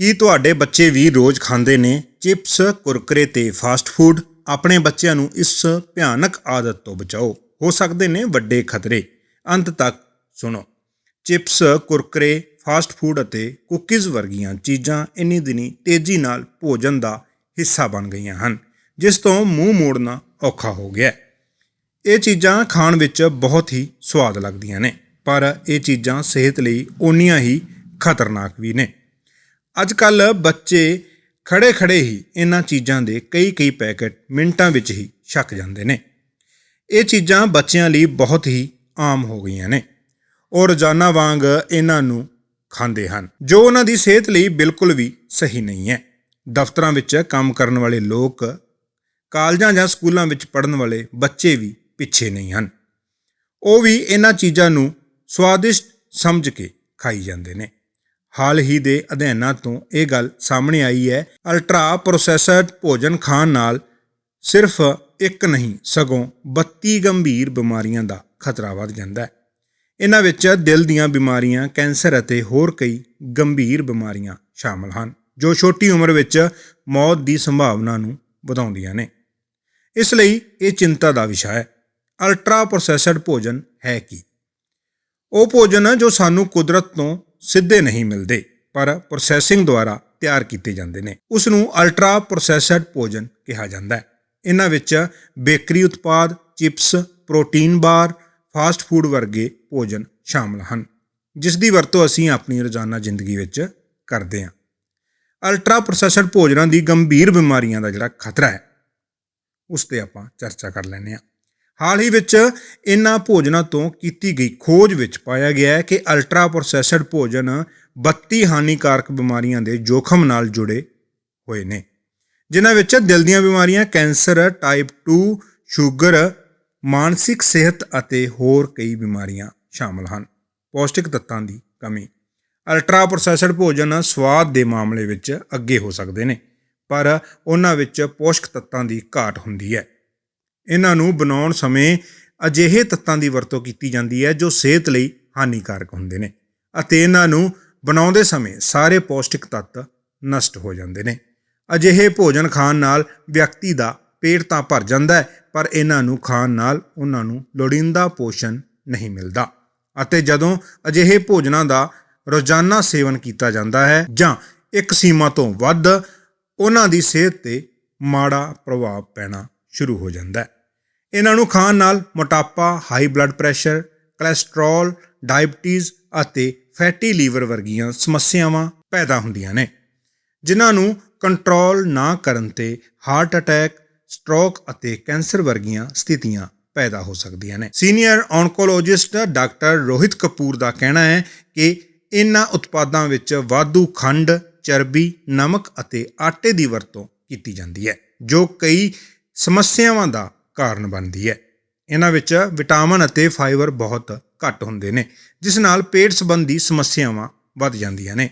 ਕੀ ਤੁਹਾਡੇ ਬੱਚੇ ਵੀ ਰੋਜ਼ ਖਾਂਦੇ ਨੇ ਚਿਪਸ, ਕੁਰਕਰੇ ਤੇ ਫਾਸਟ ਫੂਡ? ਆਪਣੇ ਬੱਚਿਆਂ ਨੂੰ ਇਸ ਭਿਆਨਕ ਆਦਤ ਤੋਂ ਬਚਾਓ। ਹੋ ਸਕਦੇ ਨੇ ਵੱਡੇ ਖਤਰੇ। ਅੰਤ ਤੱਕ ਸੁਣੋ। ਚਿਪਸ, ਕੁਰਕਰੇ, ਫਾਸਟ ਫੂਡ ਅਤੇ ਕੁਕੀਜ਼ ਵਰਗੀਆਂ ਚੀਜ਼ਾਂ ਇੰਨੀ ਦਿਨੀ ਤੇਜ਼ੀ ਨਾਲ ਭੋਜਨ ਦਾ ਹਿੱਸਾ ਬਣ ਗਈਆਂ ਹਨ, ਜਿਸ ਤੋਂ ਮੂੰਹ ਮੋੜਨਾ ਔਖਾ ਹੋ ਗਿਆ। ਇਹ ਚੀਜ਼ਾਂ ਖਾਣ ਵਿੱਚ ਬਹੁਤ ਹੀ ਸਵਾਦ ਲੱਗਦੀਆਂ ਨੇ, ਪਰ ਇਹ ਚੀਜ਼ਾਂ ਸਿਹਤ ਲਈ ਓਨੀਆਂ ਹੀ ਖਤਰਨਾਕ ਵੀ ਨੇ। ਅੱਜ ਕੱਲ ਬੱਚੇ ਖੜੇ ਖੜੇ ਹੀ ਇਹਨਾਂ ਚੀਜ਼ਾਂ ਦੇ ਕਈ ਕਈ ਪੈਕੇਟ ਮਿੰਟਾਂ ਵਿੱਚ ਹੀ ਛੱਕ ਜਾਂਦੇ ਨੇ। ਇਹ ਚੀਜ਼ਾਂ ਬੱਚਿਆਂ ਲਈ ਬਹੁਤ ਹੀ ਆਮ ਹੋ ਗਈਆਂ ਨੇ ਉਹ ਰੋਜ਼ਾਨਾ ਵਾਂਗ ਇਹਨਾਂ ਨੂੰ ਖਾਂਦੇ ਹਨ, ਜੋ ਉਹਨਾਂ ਦੀ ਸਿਹਤ ਲਈ ਬਿਲਕੁਲ ਵੀ ਸਹੀ ਨਹੀਂ ਹੈ। ਦਫ਼ਤਰਾਂ ਵਿੱਚ ਕੰਮ ਕਰਨ ਵਾਲੇ ਲੋਕ, ਕਾਲਜਾਂ ਜਾਂ ਸਕੂਲਾਂ ਵਿੱਚ ਪੜ੍ਹਨ ਵਾਲੇ ਬੱਚੇ ਵੀ ਪਿੱਛੇ ਨਹੀਂ ਹਨ। ਉਹ ਵੀ ਇਹਨਾਂ ਚੀਜ਼ਾਂ ਨੂੰ ਸਵਾਦਿਸ਼ਟ ਸਮਝ ਕੇ ਖਾਈ ਜਾਂਦੇ ਨੇ। ਹਾਲ ਹੀ ਦੇ ਅਧਿਐਨਾਂ ਤੋਂ ਇਹ ਗੱਲ ਸਾਹਮਣੇ ਆਈ ਹੈ, ਅਲਟਰਾ ਪ੍ਰੋਸੈਸਡ ਭੋਜਨ ਖਾਣ ਨਾਲ ਸਿਰਫ ਇੱਕ ਨਹੀਂ, ਸਗੋਂ 32 ਗੰਭੀਰ ਬਿਮਾਰੀਆਂ ਦਾ ਖਤਰਾ ਵੱਧ ਜਾਂਦਾ ਹੈ। ਇਹਨਾਂ ਵਿੱਚ ਦਿਲ ਦੀਆਂ ਬਿਮਾਰੀਆਂ, ਕੈਂਸਰ ਅਤੇ ਹੋਰ ਕਈ ਗੰਭੀਰ ਬਿਮਾਰੀਆਂ ਸ਼ਾਮਲ ਹਨ, ਜੋ ਛੋਟੀ ਉਮਰ ਵਿੱਚ ਮੌਤ ਦੀ ਸੰਭਾਵਨਾ ਨੂੰ ਵਧਾਉਂਦੀਆਂ ਨੇ। ਇਸ ਲਈ ਇਹ ਚਿੰਤਾ ਦਾ ਵਿਸ਼ਾ ਹੈ, ਅਲਟਰਾ ਪ੍ਰੋਸੈਸਡ ਭੋਜਨ ਹੈ ਕੀ? ਉਹ ਭੋਜਨ ਜੋ ਸਾਨੂੰ ਕੁਦਰਤ ਤੋਂ ਸਿੱਧੇ ਨਹੀਂ ਮਿਲਦੇ, ਪਰ ਪ੍ਰੋਸੈਸਿੰਗ ਦੁਆਰਾ ਤਿਆਰ ਕੀਤੇ ਜਾਂਦੇ ਨੇ। ਉਸ ਨੂੰ ਅਲਟਰਾ ਪ੍ਰੋਸੈਸਡ ਭੋਜਨ ਕਿਹਾ ਜਾਂਦਾ ਹੈ। ਇਹਨਾਂ ਵਿੱਚ ਬੇਕਰੀ ਉਤਪਾਦ, chips, protein bar, fast food ਵਰਗੇ ਭੋਜਨ ਸ਼ਾਮਲ ਹਨ, ਜਿਸ ਦੀ ਵਰਤੋਂ ਅਸੀਂ ਆਪਣੀ ਰੋਜ਼ਾਨਾ ਜ਼ਿੰਦਗੀ ਵਿੱਚ ਕਰਦੇ ਹਾਂ। ਅਲਟਰਾ ਪ੍ਰੋਸੈਸਡ ਭੋਜਨਾਂ ਦੀ ਗੰਭੀਰ ਬਿਮਾਰੀਆਂ ਦਾ ਜਿਹੜਾ ਖਤਰਾ ਹੈ, ਉਸ ਤੇ ਆਪਾਂ ਚਰਚਾ ਕਰ ਲੈਂਦੇ ਹਾਂ। ਹਾਲ ਹੀ ਵਿੱਚ ਇਹਨਾਂ ਭੋਜਨਾਂ ਤੋਂ ਕੀਤੀ ਗਈ ਖੋਜ ਵਿੱਚ ਪਾਇਆ ਗਿਆ ਹੈ ਕਿ ਅਲਟਰਾ ਪ੍ਰੋਸੈਸਡ ਭੋਜਨ 32 ਹਾਨੀਕਾਰਕ ਬਿਮਾਰੀਆਂ ਦੇ ਜੋਖਮ ਨਾਲ ਜੁੜੇ ਹੋਏ ਨੇ। ਜਿਨ੍ਹਾਂ ਵਿੱਚ ਦਿਲ ਦੀਆਂ ਬਿਮਾਰੀਆਂ, ਕੈਂਸਰ ਟਾਈਪ 2 ਸ਼ੂਗਰ ਮਾਨਸਿਕ ਸਿਹਤ ਅਤੇ ਹੋਰ ਕਈ ਬਿਮਾਰੀਆਂ ਸ਼ਾਮਲ ਹਨ। ਪੌਸ਼ਟਿਕ ਤੱਤਾਂ ਦੀ ਕਮੀ। ਅਲਟਰਾ ਪ੍ਰੋਸੈਸਡ ਭੋਜਨ ਸਵਾਦ ਦੇ ਮਾਮਲੇ ਵਿੱਚ ਅੱਗੇ ਹੋ ਸਕਦੇ ਨੇ, ਪਰ ਉਹਨਾਂ ਵਿੱਚ ਪੋਸ਼ਕ ਤੱਤਾਂ ਦੀ ਘਾਟ ਹੁੰਦੀ ਹੈ। ਇਹਨਾਂ ਨੂੰ ਬਣਾਉਣ ਸਮੇਂ ਅਜਿਹੇ ਤੱਤਾਂ ਦੀ ਵਰਤੋਂ ਕੀਤੀ ਜਾਂਦੀ ਹੈ ਜੋ ਸਿਹਤ ਲਈ ਹਾਨੀਕਾਰਕ ਹੁੰਦੇ ਨੇ ਅਤੇ ਇਹਨਾਂ ਨੂੰ ਬਣਾਉਂਦੇ ਸਮੇਂ ਸਾਰੇ ਪੌਸ਼ਟਿਕ ਤੱਤ ਨਸ਼ਟ ਹੋ ਜਾਂਦੇ ਨੇ। ਅਜਿਹੇ ਭੋਜਨ ਖਾਣ ਨਾਲ ਵਿਅਕਤੀ ਦਾ ਪੇਟ ਤਾਂ ਭਰ ਜਾਂਦਾ ਹੈ, ਪਰ ਇਹਨਾਂ ਨੂੰ ਖਾਣ ਨਾਲ ਉਹਨਾਂ ਨੂੰ ਲੋੜੀਂਦਾ ਪੋਸ਼ਣ ਨਹੀਂ ਮਿਲਦਾ ਅਤੇ ਜਦੋਂ ਅਜਿਹੇ ਭੋਜਨਾਂ ਦਾ ਰੋਜ਼ਾਨਾ ਸੇਵਨ ਕੀਤਾ ਜਾਂਦਾ ਹੈ ਜਾਂ ਇੱਕ ਸੀਮਾ ਤੋਂ ਵੱਧ, ਉਹਨਾਂ ਦੀ ਸਿਹਤ ਤੇ ਮਾੜਾ ਪ੍ਰਭਾਵ ਪੈਣਾ ਸ਼ੁਰੂ ਹੋ ਜਾਂਦਾ ਹੈ। ਇਹਨਾਂ ਨੂੰ ਖਾਣ ਨਾਲ ਮੋਟਾਪਾ high blood pressure cholesterol diabetes ਅਤੇ ਫੈਟੀ ਲੀਵਰ ਵਰਗੀਆਂ ਸਮੱਸਿਆਵਾਂ ਪੈਦਾ ਹੁੰਦੀਆਂ ਨੇ, ਜਿਨ੍ਹਾਂ ਨੂੰ ਕੰਟਰੋਲ ਨਾ ਕਰਨ ਤੇ ਹਾਰਟ ਅਟੈਕ ਸਟ੍ਰੋਕ ਅਤੇ ਕੈਂਸਰ ਵਰਗੀਆਂ ਸਥਿਤੀਆਂ ਪੈਦਾ ਹੋ ਸਕਦੀਆਂ ਨੇ। Senior oncologist doctor Rohit Kapoor ਦਾ ਕਹਿਣਾ ਹੈ ਕਿ ਇਹਨਾਂ ਉਤਪਾਦਾਂ ਵਿੱਚ ਵਾਧੂ ਖੰਡ, ਚਰਬੀ, ਨਮਕ ਅਤੇ ਆਟੇ ਦੀ ਵਰਤੋਂ ਕੀਤੀ ਜਾਂਦੀ ਹੈ, ਜੋ ਕਈ ਸਮੱਸਿਆਵਾਂ ਦਾ ਕਾਰਨ ਬਣਦੀ ਹੈ। ਇਹਨਾਂ ਵਿੱਚ ਵਿਟਾਮਿਨ ਅਤੇ ਫਾਈਬਰ ਬਹੁਤ ਘੱਟ ਹੁੰਦੇ ਨੇ, ਜਿਸ ਨਾਲ ਪੇਟ ਸੰਬੰਧੀ ਸਮੱਸਿਆਵਾਂ ਵੱਧ ਜਾਂਦੀਆਂ ਨੇ।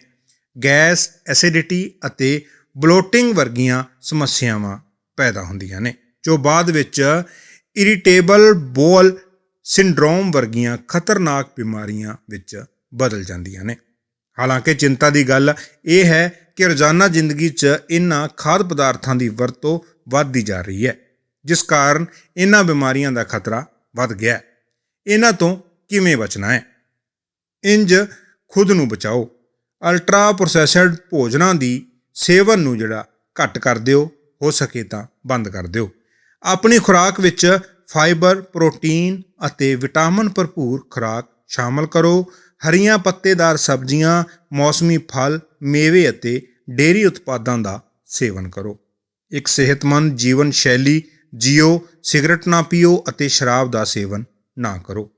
ਗੈਸ, ਐਸਿਡਿਟੀ ਅਤੇ ਬਲੋਟਿੰਗ ਵਰਗੀਆਂ ਸਮੱਸਿਆਵਾਂ ਪੈਦਾ ਹੁੰਦੀਆਂ ਨੇ, ਜੋ ਬਾਅਦ ਵਿੱਚ ਇਰੀਟੇਬਲ ਬੋਲ ਸਿੰਡਰੋਮ ਵਰਗੀਆਂ ਖਤਰਨਾਕ ਬਿਮਾਰੀਆਂ ਵਿੱਚ ਬਦਲ ਜਾਂਦੀਆਂ ਨੇ। ਹਾਲਾਂਕਿ ਚਿੰਤਾ ਦੀ ਗੱਲ ਇਹ ਹੈ ਕਿ ਰੋਜ਼ਾਨਾ ਜ਼ਿੰਦਗੀ 'ਚ ਇਹਨਾਂ ਖਾਦ ਪਦਾਰਥਾਂ ਦੀ ਵਰਤੋਂ ਵੱਧਦੀ ਜਾ ਰਹੀ ਹੈ। ਜਿਸ ਕਾਰਨ ਇਹਨਾਂ ਬਿਮਾਰੀਆਂ ਦਾ ਖਤਰਾ ਵੱਧ ਗਿਆ ਇਹਨਾਂ ਤੋਂ ਕਿਵੇਂ ਬਚਣਾ ਹੈ? ਇੰਜ ਖੁਦ ਨੂੰ ਬਚਾਓ। ਅਲਟਰਾ ਪ੍ਰੋਸੈਸਡ ਭੋਜਨਾਂ ਦੀ ਸੇਵਨ ਨੂੰ ਜਿਹੜਾ ਘੱਟ ਕਰ ਦਿਓ, ਹੋ ਸਕੇ ਤਾਂ ਬੰਦ ਕਰ ਦਿਓ। ਆਪਣੀ ਖੁਰਾਕ ਵਿੱਚ ਫਾਈਬਰ ਪ੍ਰੋਟੀਨ ਅਤੇ ਵਿਟਾਮਿਨ ਭਰਪੂਰ ਖੁਰਾਕ ਸ਼ਾਮਲ ਕਰੋ। ਹਰੀਆਂ ਪੱਤੇਦਾਰ ਸਬਜ਼ੀਆਂ, ਮੌਸਮੀ ਫਲ, ਮੇਵੇ ਅਤੇ ਡੇਅਰੀ ਉਤਪਾਦਾਂ ਦਾ ਸੇਵਨ ਕਰੋ। ਇੱਕ ਸਿਹਤਮੰਦ ਜੀਵਨ ਸ਼ੈਲੀ ਜੀਓ, ਸਿਗਰਟ ਨਾ ਪੀਓ ਅਤੇ ਸ਼ਰਾਬ ਦਾ ਸੇਵਨ ਨਾ ਕਰੋ।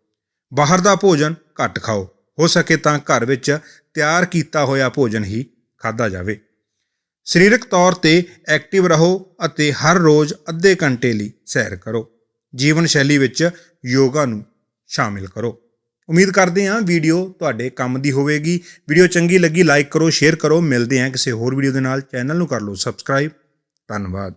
ਬਾਹਰ ਦਾ ਭੋਜਨ ਘੱਟ ਖਾਓ। ਹੋ ਸਕੇ ਤਾਂ ਘਰ ਵਿੱਚ ਤਿਆਰ ਕੀਤਾ ਹੋਇਆ ਭੋਜਨ ਹੀ ਖਾਦਾ ਜਾਵੇ। ਸਰੀਰਕ ਤੌਰ ਤੇ ਐਕਟਿਵ ਰਹੋ ਅਤੇ ਹਰ ਰੋਜ਼ ਅੱਧੇ ਘੰਟੇ ਲਈ ਸੈਰ ਕਰੋ। ਜੀਵਨ ਸ਼ੈਲੀ ਵਿੱਚ ਯੋਗਾ ਨੂੰ ਸ਼ਾਮਿਲ ਕਰੋ। ਉਮੀਦ ਕਰਦੇ ਹਾਂ ਵੀਡੀਓ ਤੁਹਾਡੇ ਕੰਮ ਦੀ ਹੋਵੇਗੀ। ਵੀਡੀਓ ਚੰਗੀ ਲੱਗੀ, ਲਾਈਕ ਕਰੋ, ਸ਼ੇਅਰ ਕਰੋ। ਮਿਲਦੇ ਹਾਂ ਕਿਸੇ ਹੋਰ ਵੀਡੀਓ ਦੇ ਨਾਲ। ਚੈਨਲ ਨੂੰ ਕਰ ਲਓ ਸਬਸਕ੍ਰਾਈਬ। ਧੰਨਵਾਦ।